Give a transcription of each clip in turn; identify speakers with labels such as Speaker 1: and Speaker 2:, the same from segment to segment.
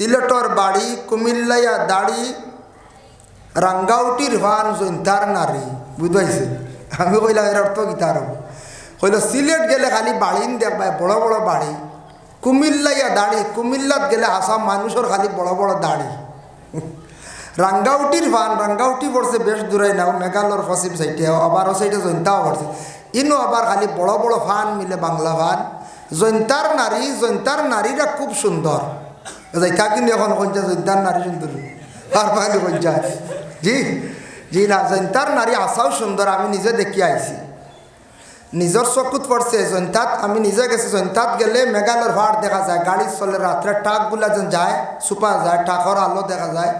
Speaker 1: সিলেটর বাড়ি কুমিল্লাইয়া দাড়ি রাঙ্গাউটির ভান জৈন্তার নারী বুঝবাইছে আমি কইলাম এর অর্থ কি তার কইল, সিলেট গেলে খালি বাড়িন দেখবাই বড় বড় বাড়ি। কুমিল্লাইয়া দাড়ি, কুমিল্লাত গেলে আসাম মানুষের খালি বড় বড় দাড়ি। রাঙ্গাউটির ভান, রাঙ্গাউটি পড়ছে বেশ দূরে নাও, মেঘালয়র পশ্চিম সাইডে আবারও সাইডে জৈন্তাও পড়ছে। ইনো আবার খালি বড় বড় ফান মিলে বাংলা ফান জৈন্তার নারী, জৈন্তার নারীরা খুব সুন্দর। যাইতা কিন্তু এখন কঞ্চা জৈন্তার নারী সুন্দর আর পাইলে কঞ্চা জি জি না জৈন্তার নারী আসাও সুন্দর আমি নিজে দেখি আইছি নিজের চকুত পড়ছে জৈন্তাত আমি নিজে গেছি জৈন্তাত গেলে মেঘালয়ের ভাড় দেখা যায় গাড়ি চলে রাত্রে টাকগুলা যেন যায় সুপা যায় টাকর আলো দেখা যায়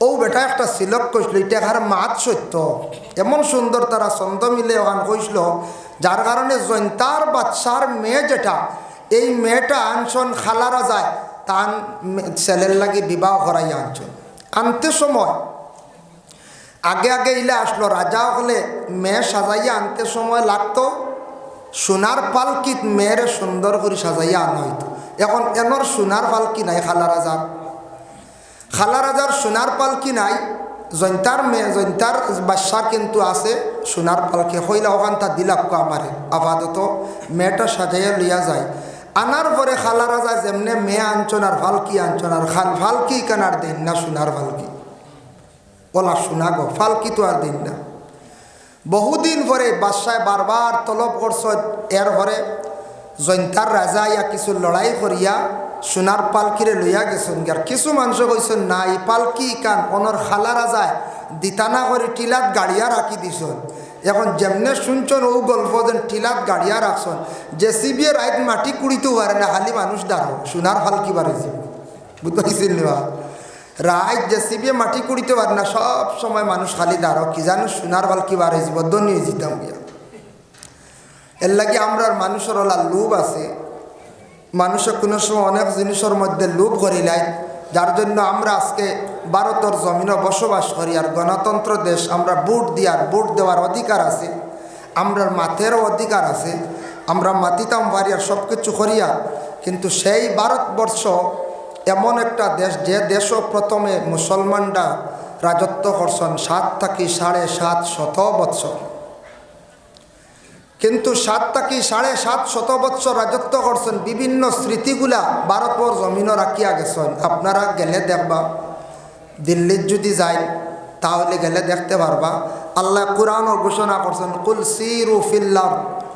Speaker 1: ও বেটা একটা সিলক কইছিল এটা এখানে মাত সত্য এমন সুন্দর তারা ছন্দ মিলে ওখান কইছিল যার কারণে জৈন্তার বাচ্চার মেয়ে যেটা এই মেয়েটা আনছন খালারা যায় তান ছেলের লাগি বিবাহ করাই আনছন আনতে সময়, আগে আগে ইলে আসলো, রাজা হলে মেয়ে সাজাইয়া আনতে সময় লাগতো, সোনার পালকিত মেয়ের সুন্দর করে সাজাইয়া আনা হইতো। এখন এনর সোনার পালকি নাই, খালা রাজার। খালা রাজার সোনার পালকি নাই জৈন্তার মেয়ে জৈন্তার বাদশা কিন্তু আছে, সোনার পালকি হইলা ওখান তা দিলাক্ক আমারে। আপাতত মেয়েটা সাজাইয়া লইয়া যায়। আনার পরে খালা রাজা যেমনে মেয়ে আনছন আর ফালকি আনছন আর খাল ফালকি কেনার দিন না, সোনার ফালকি। ওলা শোনা গো, ফালকি তো আর দিন না। বহুদিন পরে বাদশায় বারবার তলব করছ, এর পরে জৈন্তার রাজা ইয়া কিছু লড়াই করিয়া সোনার পালকিরে লইয়া গেছেন। আর কিছু মানুষ কইছেন, না, এই পালকি কান, অনর খালা রাজায় দিতানা করে টিলাত গাড়িয়া রাখি দিছন। এখন যেমনে শুনছন ও গল্প যেন টিলাত গাড়িয়া রাখছন, যে সিবিএ রাইত মাটি কুড়িতেও পারে না খালি মানুষ দাঁড়ো সোনার ফালকি বাড়েছে বুঝতে পারছেন না রাত জেসিবিয়ে মাটি কুড়িতে পারে না সব সময় মানুষ খালি দাঁড়ো কি জানো সোনার বাল কি বার হয়েছি বদ্ধ নিয়ে যেতাম গিয়া এর লাগে আমরার মানুষের ওলা লোভ আছে। মানুষের কোনো সময় অনেক জিনিসের মধ্যে লোভ করিলাই যার জন্য আমরা আজকে ভারতের জমিনে বসবাস করি আর গণতন্ত্র দেশ, আমরা ভোট দিয়ার ভোট দেওয়ার অধিকার আছে আমরার মাথেরও অধিকার আছে, আমরা মাতিতাম পারি আর সব কিছু করিয়া কিন্তু সেই ভারতবর্ষ এমন একটা দেশ, যে দেশও প্রথমে মুসলমানরা রাজত্ব করছেন সাত থাকি সাড়ে সাত শত বৎসর। কিন্তু সাত থাকি সাড়ে সাত শত বৎসর রাজত্ব করছেন? বিভিন্ন স্মৃতিগুলা ভারতবর জমিনও রাখিয়া গেছেন আপনারা গেলে দেখবা। দিল্লির যদি যাই, তাহলে গেলে দেখতে পারবা। আল্লাহ কোরআনও ঘোষণা করছেন, কুল সিরু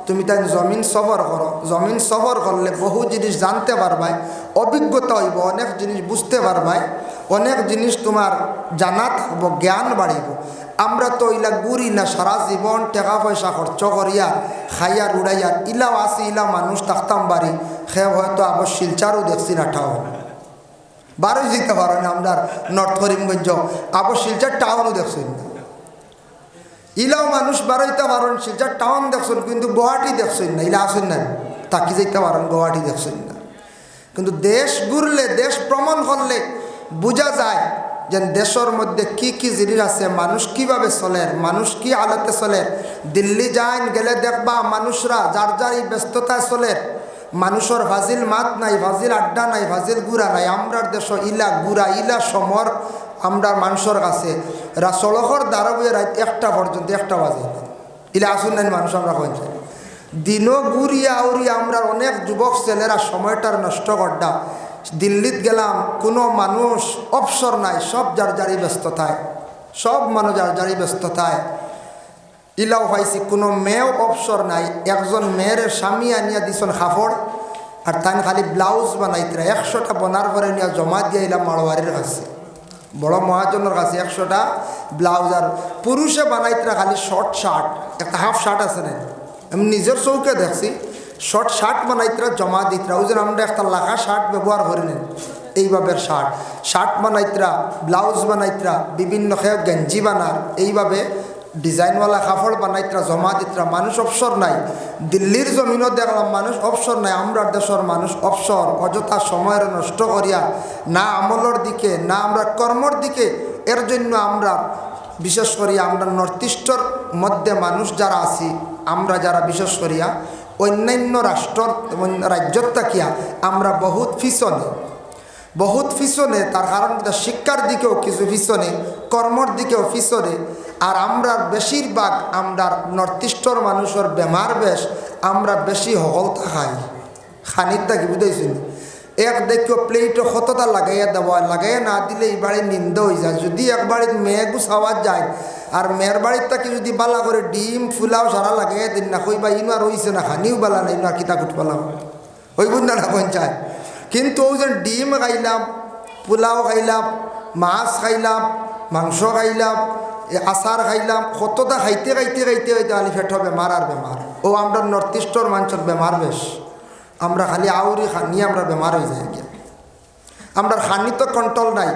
Speaker 1: তুমি তাই জমিন সফর করো। জমিন সফর করলে বহু জিনিস জানতে পারবাই, অভিজ্ঞতা হইব, অনেক জিনিস বুঝতে পারবাই, অনেক জিনিস তোমার জানা থাকব জ্ঞান বাড়িব। আমরা তো ইলা গুড়ি না, সারা জীবন টাকা পয়সা খরচ করিয়া খাইয়ার উড়াইয়ার ইলাও আসি ইলা মানুষ থাকতাম বাড়ি। সে হয়তো আবার শিলচারও দেখছি না ঠাও বারোই দিতে পারো না আমরা নর্থ করিমগঞ্জ, আবার শিলচার টাউনও দেখছেন না। ইলাও মানুষ বারোইতে পারেন শিলচার টাউন দেখছেন কিন্তু গুয়াহাটি দেখছেন না, ইলা আসেন না, তাকি যাইতে পারেন গুয়াহাটি দেখছেন না। কিন্তু দেশ ঘুরলে, দেশ ভ্রমণ করলে বোঝা যায় যে দেশের মধ্যে কি কি জিনিস আছে, মানুষ কীভাবে চলে, মানুষ কি আলোতে চলে, দিল্লি যাইন গেলে দেখবা মানুষরা যার যার এই ব্যস্ততায় চলে, মানুষের ভাজিল মাত নাই ভাজিল আড্ডা নাই ভাজিল গুড়া নাই, আমরার দেশ ইলা গুড়া, ইলা সমর আমরা মানুষের কাছে। সড়কর দ্বারা বইয়ে রাত একটা পর্যন্ত, একটা বাজে। ইলা আসুন নাই মানুষ, আমরা কইছে দিনও ঘুরিয়া উড়িয়া আমরা অনেক যুবক ছেলেরা সময়টার নষ্ট করডা। দিল্লিত গেলাম, কোনো মানুষ, অবসর নাই, সব যার যারি ব্যস্ততায়, সব মানুষ যার যারি ব্যস্ততায়। ইলাও পাইছি, কোনো মেয়েও অবসর নাই, একজন মেয়ের স্বামী আনিয়া দিছন কাপড় আর তাই খালি ব্লাউজ বানাইতরা, একশোটা বনার পরে নিয়ে জমা দিয়ে এলাম মারোয়ারির কাছে। বড় মহাজনের কাছে একশোটা ব্লাউজ, আর পুরুষে বানাইতরা খালি শর্ট শার্ট একটা হাফ শার্ট আছে না, আমি নিজের চৌকে দেখছি। শর্ট শার্ট বানাইতরা, জমা দিতরা। ওই জন্য আমরা একটা লাখা শার্ট ব্যবহার করি নেন, এইভাবে শার্ট। শার্ট বানাইতরা, ব্লাউজ বানাইতরা, বিভিন্ন গেঞ্জি বানার, এইভাবে ডিজাইনওয়ালা কাপড় বানাইতরা, জমা দিতরা। মানুষ অবসর নাই। দিল্লির জমিনও দেখলাম মানুষ অবসর নাই, আমরা দেশের মানুষ অবসর, অযথা সময়ের নষ্ট করিয়া না আমলের দিকে, না আমরা কর্মর দিকে, এর জন্য আমরা, বিশেষ করিয়া আমরা নর্থ ইস্টর মধ্যে মানুষ যারা আছি, আমরা যারা বিশেষ করিয়া অন্যান্য রাষ্ট্র রাজ্যত থাকিয়া আমরা বহুত পিছনে। বহুত পিছনে, তার কারণ শিক্ষার দিকেও কিছু পিছনে, কর্মর দিকেও পিছনে। আর আমরা বেশিরভাগ আমরা নর্থ ইস্টর মানুষের বেমার বেশ, আমরা বেশি হকলতা খাই খানির থাকি বুঝাইছেন? এক দেখিও প্লেটও কতটা লাগাইয়া দেওয়া, লাগাইয়া না দিলে এই বাড়ি নিন্দ হয়ে যায়। যদি এক বাড়ির মেয়ে গুছাওয়া যায় আর মেয়ের বাড়ির তাকে যদি বালা করে ডিম, ফুলাও, সারা লাগে দিন না কইবা, ইনো আর হইছে না খানিও বালা না, ইনো আর কিতা কুট পালাম হইব না না পঞ্চায় কিন্তু ওই যে ডিম খাইলাম, পোলাও খাইলাম, মাছ খাইলাম, মাংস খাইলাম আচার খাইলাম, কতটা খাইতে খাইতে খাইতে খাইতে খালি ফেট বেমার আর বেমার ও আমরা নর্থ ইস্টর মানুষের বেমার বেশ আমরা খালি আউরি খানি আমরা বেমার হয়ে যাই গিয়া আমরা খানি তো কন্ট্রোল নাই।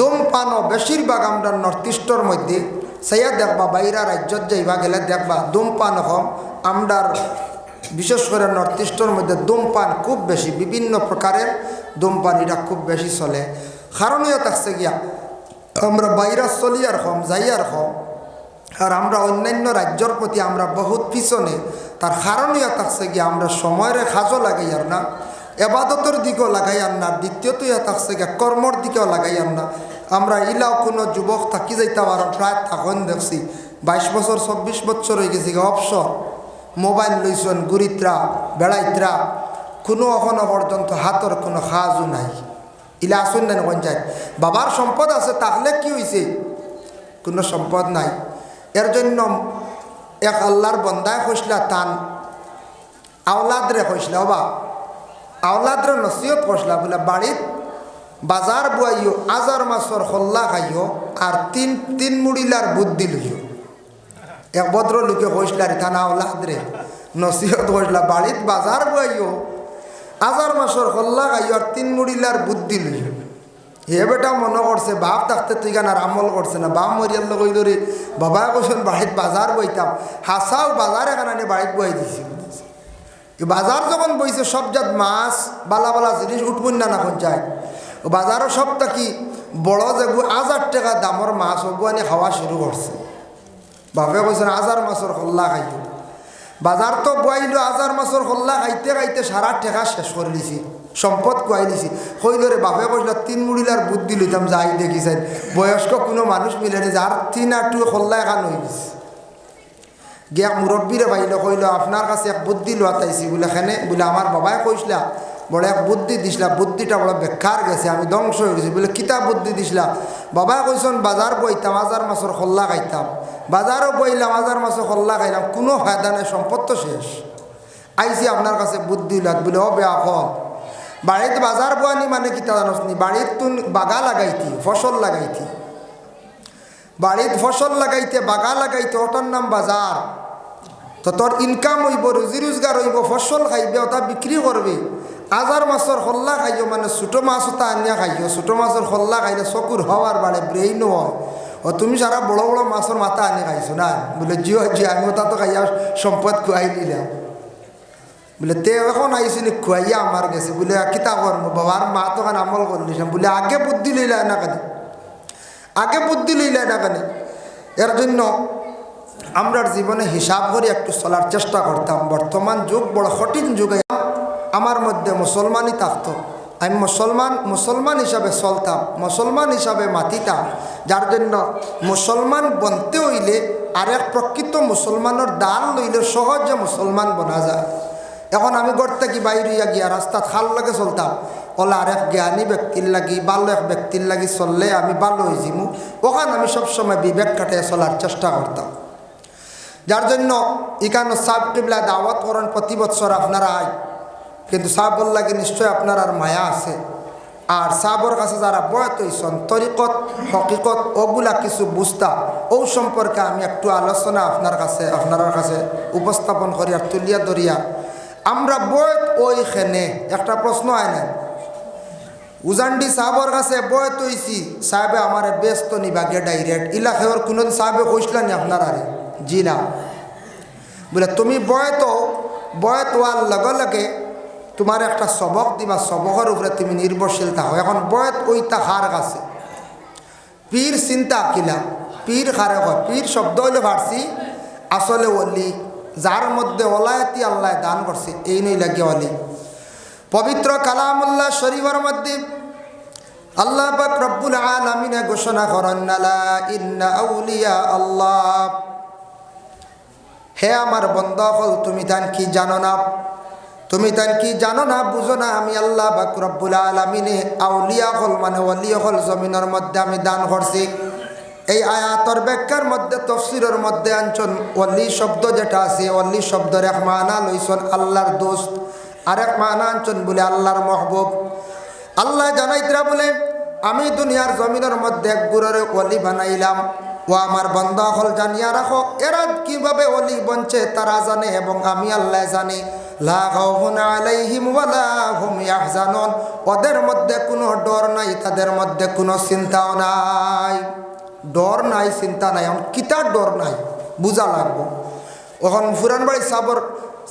Speaker 1: দম পানও বেশিরভাগ আমরা নর্থ ইস্টর মধ্যে। সেইয়া দেখবা, বাইরা রাজ্যত যাইবা গেলে দেখবা দম পান হম আমরার বিশেষ করে নর্থ ইস্টর মধ্যে ধূমপান খুব বেশি বিভিন্ন প্রকারের ধূমপান এটা খুব বেশি চলে। কারণীয় থাকছে গিয়া, আমরা বাইরা আর হম যাই আর হম আর আমরা অন্যান্য রাজ্যর প্রতি আমরা বহুত পিছনে তার কারণীয় থাকছে গিয়া, আমরা সময়ের লাগাই আর না এবাদতের দিকেও লাগাই আর না দ্বিতীয়ত থাকছে গিয়া কর্মর দিকেও লাগাই আর না। আমরা ইলাও কোনো যুবক থাকি যাইতাম পারো প্রায় থাকুন দেখছি বাইশ বছর, চব্বিশ বছর হয়ে গেছে অবসর। মোবাইল লইছন, গুরিত্রা, বেড়াইত্রা। কোনো এখনও পর্যন্ত হাতর কোনো সাজও নাই। ইলা আসুন না পঞ্চায়েত বাবার সম্পদ আছে, তাহলে কি হয়েছে কোনো সম্পদ নাই। এর জন্য এক আল্লাহর বন্দায় কইসলা তান আওলাদরে কইসলা বা আওলাদরে নসিহত কইসলা বলে বাড়িত বাজার বুয়াইও, আজার মাছর হল্লা খাইও, আর তিন তিন মুড়িলার বুদ্ধি লইও। এক ভদ্র লোকে কইসলার থানা ওলাদরে নসিহত কইসলা বাড়িত বাজার বইও আজার মাসর হল্লা খাইও, আর তিন মুড়িলার বুদ্ধি লইও। হে বেটা মনে করছে বাপ থাকতে তুই গান আর আমল করছে না, বাপ মরিয়ার লোক ধরে বাবা কৈছেন বাড়িত বাজার বইতাম হাসাও বাজার এখানে আনি বাড়িত বই দিছি বাজার যখন বইছে, সব জাত মাছ, বালা বালা জিনিস উঠবন না না পঞ্চায়েত বাজারও সব কি বড় যেগু হাজার টাকা দামর মাছ ওগু আনি খাওয়া শুরু করছে। বাপে কৈছেন হাজার মাছর হল্লা খাইও বাজার তো বুয়াইলো হাজার মাছর হল্লা খাইতে খাইতে সারা টেকা শেষ করে দিছি, সম্পদ কুয়াই দিছি। কইলরে বাপে কইল তিন মুড়িলার বুদ্ধি লইতাম যাই দেখিছেন বয়স্ক কোনো মানুষ মিলে নি যার তিন আটু হল্লা এখান হয়ে গেছে। গিয়া মুরব্বীরে পাইল কইল আপনার কাছে এক বুদ্ধি লোয়াতাইছি বলে খেনে বলে আমার বাবাই কইসলা বড় এক বুদ্ধি দিছিলা, বুদ্ধিটা বড় বেকার গেছে, আমি ধ্বংস হয়ে গেছি। বলে কিতা বুদ্ধি দিছিলা, বাবা কইসন বাজার বইতাম হাজার মাছের খল্লা খাইতাম। বাজারও বইলাম হাজার মাছের খল্লা খাইলাম, কোনো ফায়দা নাই সম্পদ তো শেষ। আইসি আপনার কাছে বুদ্ধি লাগ বলে ও বেয়া ফল। বাড়িতে বাজার বয়ানি মানে কিতা জানস নি? বাড়ির তুন বাগা লাগাইতি ফসল লাগাইতি। বাড়িত ফসল লাগাইতে, বাগা লাগাইতে ওটার নাম বাজার তো তোর ইনকাম হইব রুজি রোজগার হইব ফসল খাইবে ওটা বিক্রি করবে আজার মাছর খল্লা খাইও মানে ছোটো মাছ ওটা আনিয়া খাইও। ছোটো মাছের খল্লা খাইলে চকুর হওয়ার বাড়ে ব্রেইন হয়। ও তুমি সারা বড় বড় মাছের মাথা আনি খাইছো না? বলে জিও জিও আমি ওটা তো খাইয়া সম্পদ খুয়াই নিলাম বলে তে এখন আইসিনি খুয়াইয়া আমার গেছে। বলে, কিতা করম বাবার মা তো খান আমল করে দিলাম বলে, আগে বুদ্ধি লইলা না কেন? আগে বুদ্ধি লইলা না কেন? এর জন্য আমরার জীবনে হিসাব করে একটু চলার চেষ্টা করতাম বর্তমান যুগ বড় কঠিন যুগে। আমার মধ্যে মুসলমানই থাকতো। আমি মুসলমান মুসলমান হিসাবে চলতাম, মুসলমান হিসাবে মাতিতাম। যার জন্য মুসলমান বনতে হইলে আর এক প্রকৃত মুসলমানের দান লইলে সহজে মুসলমান বনা যায়। এখন আমি ঘর থেকে বাইরে গিয়া রাস্তা খাল লাগে চলতাম। ওলা এক জ্ঞানী ব্যক্তির লাগি, ভালো এক ব্যক্তির লাগি চললে আমি ভালো হয়ে যাব ওখানে আমি সবসময় বিবেক কাটিয়ে চলার চেষ্টা করতাম। যার জন্য ইকানো সাব টিবলা দাওয়াত করেন প্রতি বছর আপনারা আয় কিন্তু সাবর লাগে নিশ্চয় আপনার আর মায়া আছে। আর সাবর কাছে যারা বয়ত হইসন তরিকত, হকিকত, ওগুলা কিছু বুঝতা ও সম্পর্কে আমি একটু আলোচনা আপনার কাছে আপনার কাছে উপস্থাপন করি আর তুলিয়া দরিয়া আমরা বয়ত ওইখানে, একটা প্রশ্ন হয় না উজান্ডি সাহাবর কাছে বয়ত হইছি সাহেবে আমার ব্যস্ত নিবাগে ডাইরেক্ট। ইলাকার কোনো সাহেবে কইসলা নি আপনার আরে? জি না। বলে, তুমি বয়ত বয়ত হওয়ার লগে লগে তোমার একটা সবক দিবা, সবকের উপরে তুমি নির্ভরশীল থাকো। এখন বয়ত ওইটা হার কাছে পীর চিন্তা কিলা, পীর খারে হয় পীর শব্দ হইলে ভারছি আসলে অলি, যার মধ্যে ওলায়তি আল্লাহ দান করছে, এই নই লাগে অলি। পবিত্র কালামুল্লাহ শরীফের মধ্যে আল্লাহ পাক রব্বুল আলামিনে ঘোষণা করেন আল্লাহ। হে আমার বন্ধ হল তুমি তান কি জানো না তুমি তান কি জানো না, বুঝো না, আমি আল্লাহ বাক রব্বুল আলমিনে আউলিয়া হল মানে অলিয়া হল জমিনের মধ্যে আমি দান করছি। এই আয়াতর ব্যাখ্যার মধ্যে, তফসিরের মধ্যে আনছন অলি শব্দ যেটা আছে অলি শব্দের এক মানা লইছন আল্লাহর দোস্ত। আর এক মানা আনছন বলে আল্লাহর মহবুব। আল্লাহ জানাইতরা বলে, আমি দুনিয়ার জমিনের মধ্যে এক গুররে অলি বানাইলাম। ও আমার বন্ধ হল জানিয়া রাখো, এরা কীভাবে অলি বঞ্চে তারা জানে এবং আমি আল্লাহ জানি। ওদের মধ্যে কোনো ডর নাই, তাদের মধ্যে কোনো চিন্তাও নাই। ডর নাই, চিন্তা নাই এখন কিতার ডর নাই বুঝা লাগবো। ওখন ফুরান বাড়ি সাবর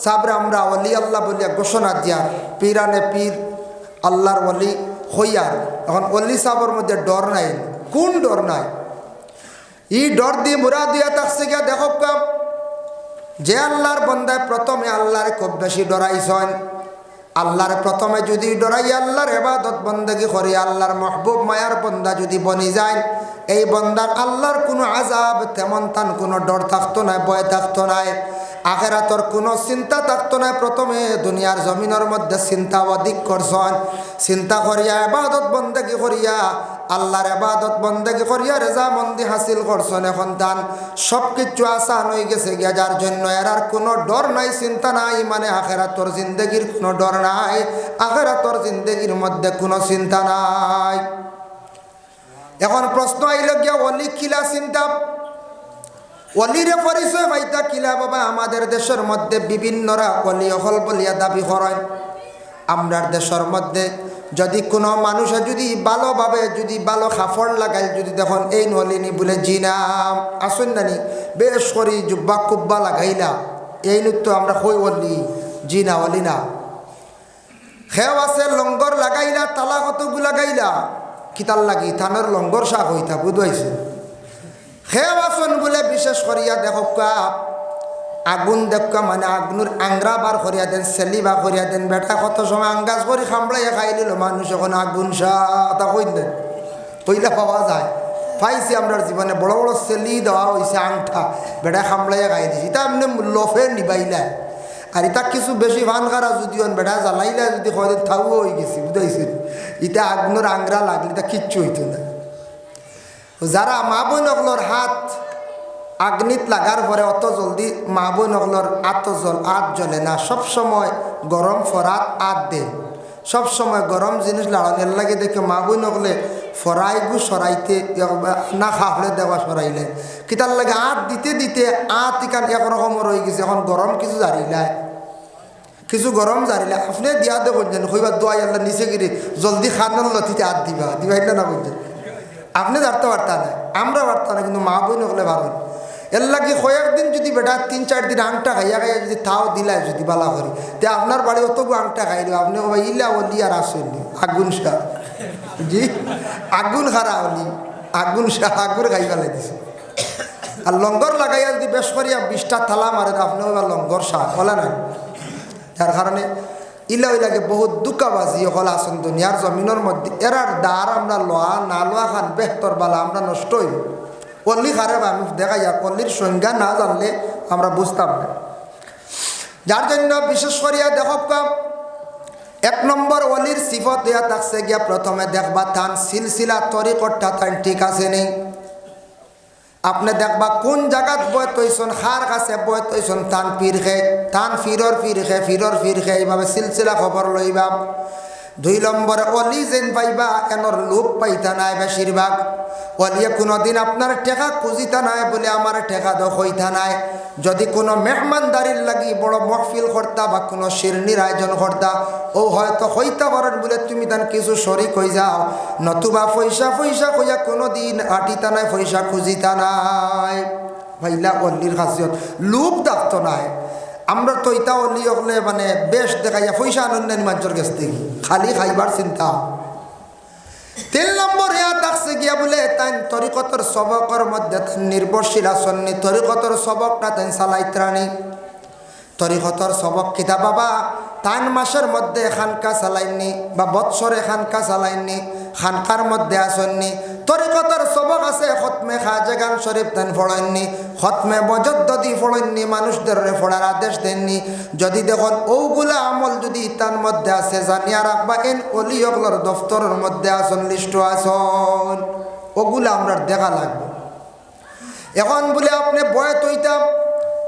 Speaker 1: সাবরে আমরা অলি আল্লাহ বলিয়া ঘোষণা দিয়ার পীরানে পীর, আল্লাহর অলি হইয়ার। এখন অলি সাবর মধ্যে ডর নাই, কোন ডর নাই? ই ডর দিয়ে মুরা দিয়া থাকছে গিয়া দেখো কাম। যে আল্লাহর বন্দায় প্রথমে আল্লাহরে খুব বেশি ডরাইছেন, আল্লাহর প্রথমে যদি ডরাই আল্লাহর এবাদত বন্দাগি করি, আল্লাহর মহবুব মায়ার বন্দা যদি বনি যায়, এই বন্দার আল্লাহর কোনো আজাব তেমন তান কোনো ডর থাকতো না ভয় থাকতো নাই। আখেরাতর কোনো চিন্তা থাকতো না প্রথমে, দুনিয়ার জমিনের মধ্যে চিন্তা অধিক করছেন। চিন্তা করিয়া এবাদত বন্দেগি করিয়া, আল্লাহর এবাদত বন্দেগি করিয়া রেজা মন্দি হাসিল করছেন এখন তান। সব কিছু আসান হয়ে গেছে গিয়া, যার জন্য এরার কোনো ডর নাই, চিন্তা নাই মানে আখেরাতর জিন্দগির কোনো ডর নাই, আখেরাতর জিন্দগির মধ্যে কোনো চিন্তা নাই। এখন প্রশ্ন আইল গিয়া, অলি কিলা চিন্তা? অলিরে পরিচয় পাইতা কিলা বাবা আমাদের দেশের মধ্যে বিভিন্নরা অলি অহল বলিয়া দাবি করেন। আমরার দেশের মধ্যে যদি কোনো মানুষে যদি ভালোভাবে যদি ভালো খাফড় লাগাই যদি দেখুন, এই নলিনী বলে জিনাম আসুন নানি বেশ করি জুব্বা কুব্বা লাগাইলা। এই নৃত্য আমরা হই অলি জিনা অলি না। খেও আছে, লঙ্গর লাগাইলা তালা কতগু লাগাইলা কিতাল লাগি থানের লঙ্গর শাক হইতা, বুঝাইছে। খেও আসন বলে বিশেষ করিয়া দেখকা আগুন দেখা মানে আগুনের আংরা বার করিয়া দেন সেলি বা করিয়া দেন, বেটা কত সময় আঙ্গাজ করে খামড়াইয়া খাই নিল মানুষ এখন আগুন সাতা কই দেন। পইলা পাওয়া যায়। পাইছি আমরা জীবনে বড় বড় সেলি দেওয়া হয়েছে আংঠা, বেটা খামড়াইয়া খাই দিছি। তা এমনি লফে নিবাইলায় আর ইতা কিছু বেশি ভান খারা যদি বেটা জ্বালাইলা যদি কদিন থাকব হয়ে গেছি বুঝাইছিল ইটা আগুনের আংরা লাগলে তা কিচ্ছু হইতো না। যারা মা বোন হাত আগ্নিত লাগার পরে অত জলদি মা বোন অগলোর আত জল আত জ্বলে না। সব সময় গরম ফরাত আত দেন সব সময় গরম জিনিস লাড়ানোর লাগে দেখে মা বোন অগলে ফরাই গু সরাইতে না খাহলে দেওয়া সরাইলে কিতার লাগে আত দিতে দিতে আত ইকান একরকম রয়ে গেছে। এখন গরম কিছু জারিলায় কিছু গরম জারিলে আপনি দিয়া দে বলছেন হইবা দোয়াই আল্লাহ নিচে গিরে জলদি খানার লতিতে আত দিবা। দিবা না বলছেন আপনি জানতে পারতেন না, আমরা পারতাম না, কিন্তু মা বোন হলে ভালো এর লাগে কয়েকদিন যদি বেটা তিন চার দিন আংটা খাইয়া খাইয়া যদি তাও দিলাই যদি বালা করি, তে আপনার বাড়ি অতগু আংটা খাইল, আপনি কবা ইলা অলি আর আসেননি আগুন শাহ জি, আগুন খারা অলি আগুন শাহ আগুন খাই ফেলাই দিছে। আর লঙ্গর লাগাইয়া যদি বেশ করিয়া বিশটা থালা মারে আপনি এবার লঙ্গর শাহ বলে না যার কারণে ইলা ইলাকে বহুত দুকাবাজি হল আসন দুনিয়ার জমিনের মধ্যে। এরার দ্বার আমরা লোয়া না লোয়া খান বেহতর বালা আমরা নষ্ট হইব। অল্লি খারে আমি দেখা যাক অল্লির সংজ্ঞা না জানলে আমরা বুঝতাম না। যার জন্য বিশেষ করিয়া দেখব এক নম্বর অলির সিফত দেয়া থাকছে গিয়া প্রথমে দেখবা থান, সিলসিলা তরিকটটা থান, ঠিক আছে নেই আপনি দেখবা কোন জায়গাত বয় তৈছন হার কাছে বয় তৈছন তান পীর খে তান ফিরর ফির খে ফিরর ফির খে, এইভাবে সিলসিলা খবর লইবা। দুই নম্বরে, অলি যেন পাইবা এনর লোভ পাইতা নাই বেশিরভাগ অলিয়ে কোনোদিন আপনার টেকা খুঁজিতা নাই বলে আমার টেকা দখইতা নাই। যদি কোনো মেহমানদারির লাগি বড় মহফিল করতা বা কোনো শিরনির আয়োজন করতা ও হয়তো হইতা পারেন বলে তুমি তান কিছু শরিক হয়ে যাও। নতুবা পয়সা পয়সা কইয়া কোনো দিন আটিতা নাই, পয়সা খুঁজিতা নাই। ভাইলা অল্লির খাসিয়ত। লোভ ডাকতো নাই। আমরা তো ইতা অলি হলে মানে বেশ দেখাইয়া পয়সা আনন্দ মানুষের থেকে খালি খাইবার চিন্তা। তিন নম্বর গিয়া বলে তাই তরিকতর সবকর মধ্যে নির্ভরশীল আসন্নি তরিকতর সবকটা তাই চালাইত্রানি তরিকতর সবক কিতা বাবা তান মাসের মধ্যে খানকা চালাইনি বা বৎসরে খানকা চালাইনি খানকার মধ্যে আসননি। তরিকতার সবক আছে, খতমে খাজেগান শরীফ তেন ফড়েননি। খতমে বজদ্দি ফড়েননি, মানুষদের ফোড়ার আদেশ দেননি। যদি দেখুন ওগুলা আমল যদি তার মধ্যে আছে, জানিয়া রাখবা, এন অলি অগলর দফতরের মধ্যে আসন লিস্ট আসন। ওগুলা আমরা দেখা লাগবে। এখন বলে আপনি বয়ত হইতাম,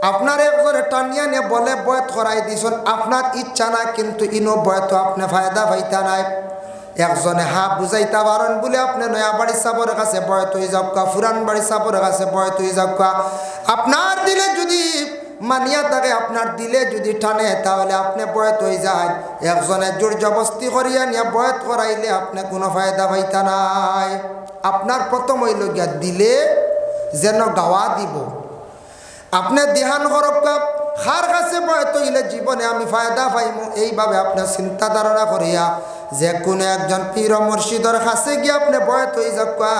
Speaker 1: আপনার একজনে টানিয়া নিয়ে বলে বয়ত করাই দিছেন, আপনার ইচ্ছা না, কিন্তু ইনো বয়ত আপনি ফায়দা পাইতা নাই। একজনে হা বুঝাইতা পারেন বলে আপনি নয়া বাড়ি সাবরের কাছে বয়ত হয়ে যাবকা ফুরান বাড়ি সাবরের কাছে বয়ত হয়ে যাবকা আপনার দিলে যদি মানিয়া থাকে, আপনার দিলে যদি টানে, তাহলে আপনি বয়ত হয়ে যায় একজনে জোর জবস্তি করিয়া নিয়ে বয়ত করাইলে আপনি কোনো ফায়দা পাইতা নাই। আপনার প্রথম হইল গিয়া দিলে যেন গাওয়া দিব। আপনি দেহান করক্কা খার কাছে বয়ত হইলে জীবনে আমি ফায়দা পাইমু। এইভাবে আপনার চিন্তা ধারণা করিয়া যে কোনো একজন পীর মুর্শিদর কাছে গিয়ে আপনি বয়ত হয়ে যাকা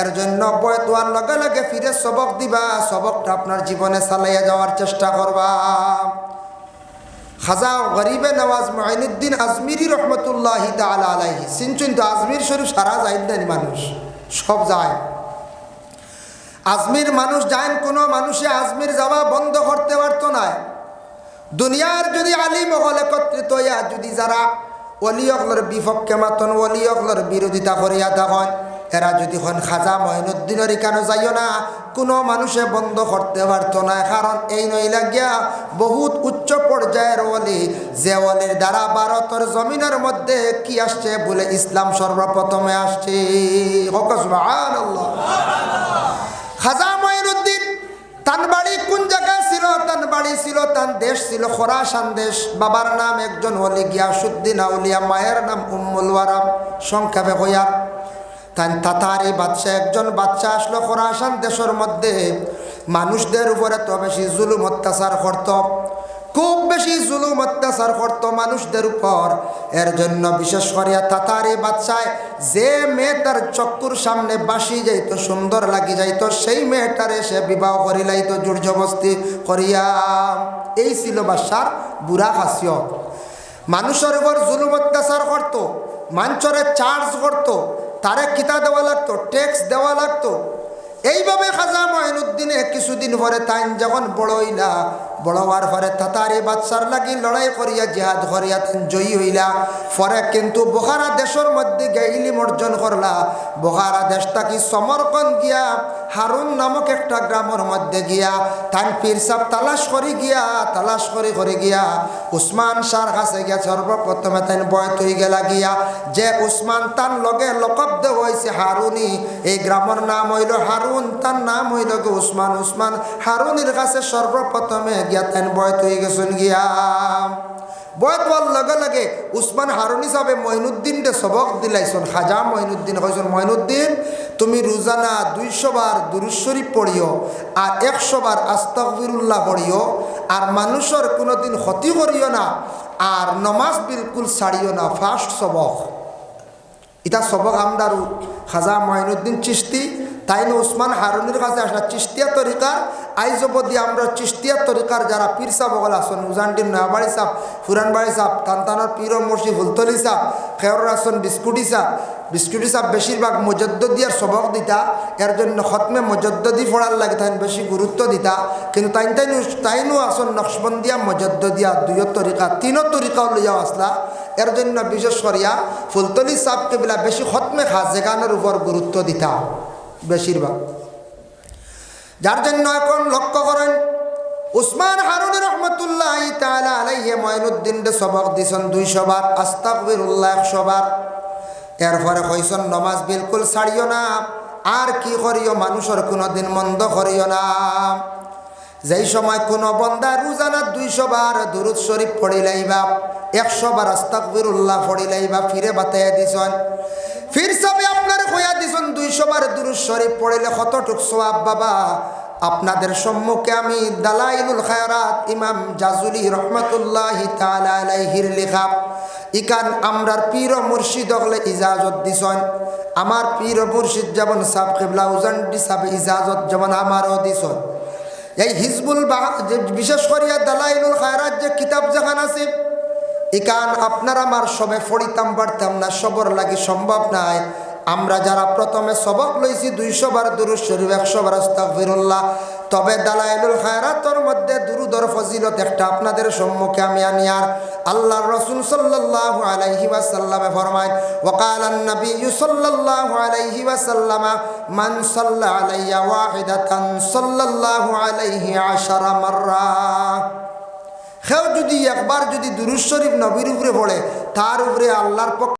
Speaker 1: এর জন্য বয়ত হওয়ার লগে লগে ফিরে সবক দিবা, সবকটা আপনার জীবনে চালাইয়া যাওয়ার চেষ্টা করবা। খাজা গরিবে নওয়াজ মঈনুদ্দিন আজমিরি রহমতুল্লাহ তালা আলাইহি। সিনচুন তো আজমির শরীফ সারা যায় মানুষ, সব যায়। আজমির মানুষ যায় কোনো মানুষে আজমির যাওয়া বন্ধ করতে পারতো না। দুনিয়ার যদি আলিম হল একত্রিত হইয়া, যদি যারা অলি অকলর বিপক্ষে মাতন অলি অকলর বিরোধিতা করিয়া থাকেন এরা যদি হন খাজা মহিনুদ্দিনের কেন যাইও না, কোনো মানুষে বন্ধ করতে পারত না। কারণ এই নইলা গিয়া বহুত উচ্চ পর্যায়ের অলি, যে অলির দ্বারা ভারতের জমিনের মধ্যে কি আসছে বলে ইসলাম সর্বপ্রথমে আসছে। খাজা মঈনুদ্দিন তান বাড়ি কোন জায়গায় ছিল? তান বাড়ি ছিল তান দেশ ছিল খোরাসান দেশ। বাবার নাম একজন হলি গিয়াসুদ্দিন আউলিয়া, মায়ের নাম উম্মুল ওয়ারাম। সংক্ষেপে হইয়া তান তাতারি বাদশাহ একজন বাচ্চা আসলো খোরাসান দেশের মধ্যে। মানুষদের উপরে তো বেশি জুলুম, অত্যাচার করত। খুব বেশি জুলুম অত্যাচার করত মানুষদের উপর। এর জন্য বিশেষ করিয়া তাতারি বাচ্চায় যে মেয়ে তার চক্ষুর সামনে বাসি যাইতো, সুন্দর লাগি যাইতো, সেই মেয়েটারে সে বিবাহ করিলাইতো জোরজবস্তি করিয়া। এই ছিল বাসার বুড়া খাসিয়ত। মানুষের উপর জুলুম অত্যাচার করত মাঞ্চরে চার্জ করত, তারে কিতা দেওয়া লাগতো ট্যাক্স দেওয়া লাগতো এইভাবে খাজা মহিনুদ্দিনে কিছুদিন পরে তাইন যখন বড় হইলা, বড় হওয়ার পরে তাতারি বাচ্চার লাগি লড়াই করিয়া, জিহাদ করিয়া জয়ী হইলা। পরে কিন্তু বোখারা দেশের মধ্যে গিয়ে ইলিম অর্জন করলা। বোখারা দেশটা কি সমরকন গিয়া, হারুন নামক একটা গ্রামের মধ্যে গিয়া তান পীর সাহ তালাশ করি গিয়া, তালাশ করে করে গিয়া, উসমান শাহর কাছে গিয়া সর্বপ্রথমে তাইন বয়ত হয়ে গেলা গিয়া, যে উসমান তান লগে লকব দেওয়া হয়েছে হারুনি, এই গ্রামের নাম হইল হারুন। তার নাম হইল গে উসমান। উসমান হারুনির কাছে সর্বপ্রথমে গিয়া বয়ত হয়ে গেছেন গিয়া। বয়ত হওয়ার লগে লগে উসমান হারুন হিসাবে মঈনুদ্দিনকে সবক দিলাইছন। খাজা মঈনুদ্দিন কইছন মঈনুদ্দিন তুমি রোজানা দুইশো বার দুরুশ্বরী পড়িও আর একশো বার আস্তাকবিরুল্লাহ পড়িও আর মানুষের কোনোদিন ক্ষতি করিও না আর নমাজ বিলকুল ছাড়িও না, ফার্স্ট সবক। এটা সবক আমদারু। খাজা মহিনুদ্দিন চিস্তি তাইলে উসমান হারুনির কাছে আসা চিস্তিয়া তরিকার আইজ অবধি আমরা চিস্তিয়া তরিকার যারা পীর সাহ বগল আসন উজানদিন নয়াবাড়ি সাহ ফুরানবাড়ি সাহ তানতানোর পীর মর্শি ফুলতলি সাহ খেয়র আসন, বিস্কুটি সাহ বিস্কুটি সাহ বেশিরভাগ মজদ্দিয়ার সবক দিতা এর জন্য খতমে মজদ্দি পড়ার লাগে তাই বেশি গুরুত্ব দিতা। কিন্তু তাইন তাইন তাইনও আসন নকশবন্দিয়া মজদ্দিয়া দুইও তরিকা তিনও তরিকাও লইয়াও আসলা এর জন্য বিশেষ করিয়া ফুলতলি সাহকে বিলাক বেশি খতমে খাস যেখানের উপর গুরুত্ব দিতা বেশিরভাগ যার জন্য এখন লক্ষ্য করেন উসমান হারুন রহমতুল্লাহ তালা আলাইহে ময়নুদ্দিন সবক দিছেন দুইশো বার আস্তাকবিরুল্লাহ একশো বার এরপরে কইসন, নমাজ বিলকুল ছাড়িও না। আর কি করিও? মানুষের কোনোদিন মন্দ করিও না। যেই সময় কোনো বন্দা রোজানা দুইশো বার দুরুদ শরীফ পড়িলাইবা একশো বার আস্তাকবিরুল্লাহ পড়িলাইবা ফিরে বাতাইয়া দিছন। ফির সবে আপনার হইয়া দিছন দুইশো বার দুরুদ শরীফ পড়িলে কতটুক সোয়াব বাবা? আপনাদের সম্মুখে আমি দালাইলুল খায়রাত ইমাম জাজুলি রহমতুল্লাহ তালাহির লেখা। ইকান আমরার পীর মুর্শিদ হলে ইজাজত দিছন। আমার পীর মুর্শিদ যেমন সাব কেবলা উজান্ডি সাব ইজাজত যেমন আমারও দিছন। এই হিজবুল বিশেষ করিয়া দালাইলুল খায়রাত যে কিতাব যেখান আছে, ইকান আপনার আমার সবে ফড়িতাম বাড়তাম না, সবর লাগি সম্ভব নাই। আমরা যারা প্রথমে সবক লইছি দুইশো বার দুরুদ শরীফ, একশো বার আস্তাগফিরুল্লাহ, তবে দালাইলুল খায়রাতর মধ্যে দুরুদর ফজিলত একটা আপনাদের সম্মুখে আমি আনি। আর আল্লাহর রসুল সাল্লাল্লাহু আলাইহি ওয়াসাল্লামে ফরমায়, ওয়াকাল নবী সাল্লাল্লাহু আলাইহি ওয়াসাল্লাম, মান সাল্লা আলাইয়া ওয়াহিদাতান সাল্লাল্লাহু আলাইহি আশারা মাররা। সেও যদি একবার যদি দুরুদ শরীফ নবীর উপরে পড়ে, তার উপরে আল্লাহর পক্ষ